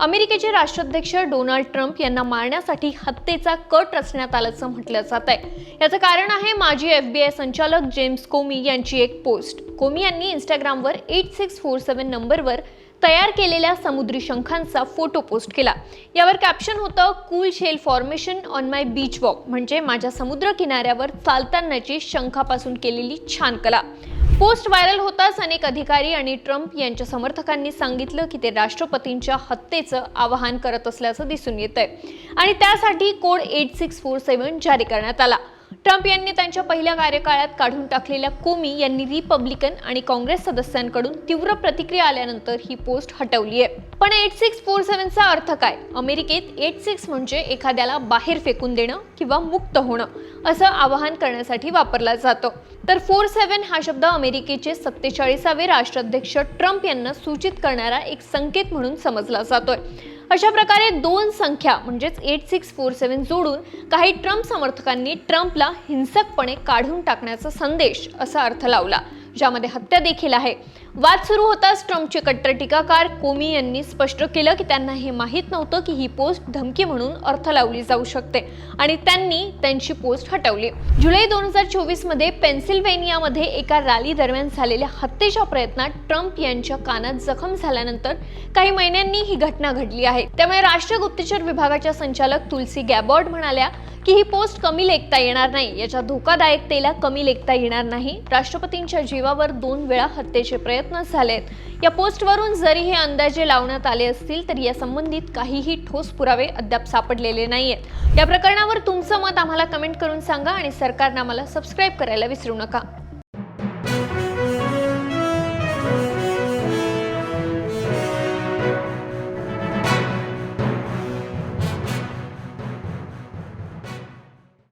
अमेरिकेचे राष्ट्राध्यक्ष Donald Trump यांना मारण्यासाठी हत्येचा कट रचण्यात आल्याचं म्हटलं जात आहे. याचं कारण आहे माजी एफबीआय संचालक जेम्स कोमी यांची एक पोस्ट. कोमी यांनी इंस्टाग्रामवर एट सिक्स फोर सेवन नंबरवर तयार केलेल्या समुद्री शंखांचा फोटो पोस्ट केला. यावर कॅप्शन होतं cool shell formation on my beach walk म्हणजे माझ्या समुद्र किनाऱ्यावर चालतानाची शंखापासून केलेली छान कला. पोस्ट व्हायरल होताच अनेक अधिकारी आणि ट्रम्प यांच्या समर्थकांनी सांगितलं की ते राष्ट्रपतींच्या हत्येचं आवाहन करत असल्याचं दिसून येत आहे आणि त्यासाठी code eight six four seven जारी करण्यात आला. ट्रम्प यांनी त्यांच्या पहिल्या कार्यकाळात काढून टाकलेल्या कोमी यांनी रिपब्लिकन आणि काँग्रेस सदस्यांकडून तीव्र प्रतिक्रिया आल्यानंतर ही पोस्ट हटवली आहे. पण एट सिक्स फोर सेवनचा अर्थ काय? अमेरिकेत एट सिक्स म्हणजे एखाद्याला बाहेर फेकून देणं किंवा मुक्त होणं असं आवाहन करण्यासाठी वापरला जातो. तर फोर सेवन हा शब्द अमेरिकेचे सत्तेचाळीसावे राष्ट्राध्यक्ष ट्रम्प यांना सूचित करणारा एक संकेत म्हणून समजला जातोय. अशा प्रकारे दोन संख्या म्हणजेच एट सिक्स फोर सेवन जोडून काही ट्रम्प समर्थकांनी ट्रम्पला हिंसकपणे काढून टाकण्याचा संदेश असा अर्थ लावला. ज्यामध्ये हत्या देखील आहे. वाद सुरू होताच ट्रम्पचे कट्टर टीकाकार कोमी यांनी स्पष्ट केलं की त्यांना हे माहीत नव्हतं की ही पोस्ट धमकी म्हणून अर्थ लावली जाऊ शकते. आणि त्यांनी त्यांची पोस्ट हटवली. जुलै दोन हजार चोवीसमध्ये पेन्सिल्व्हेनियामध्ये एका रॅली दरम्यान झालेल्या हत्येच्या प्रयत्नात ट्रम्प यांच्या कानात जखम झाल्यानंतर काही महिन्यांनी ही घटना घडली आहे. त्यामुळे राष्ट्रीय गुप्तचर विभागाच्या संचालक तुलसी गॅबॉर्ड म्हणाल्या की ही पोस्ट कमी लेखता येणार नाही. याच्या धोकादायकतेला कमी लेखता येणार नाही. राष्ट्रपतींच्या जीवावर दोन वेळा हत्येचे प्रयत्न झालेत. या पोस्टवरून जरी हे अंदाजे लावण्यात आले असतील तरी या संबंधित काहीही ठोस पुरावे अद्याप सापडलेले नाहीयेत. या प्रकरणावर तुमचं मत आम्हाला कमेंट करून सांगा आणि सरकारनं आम्हाला सबस्क्राईब करायला विसरू नका.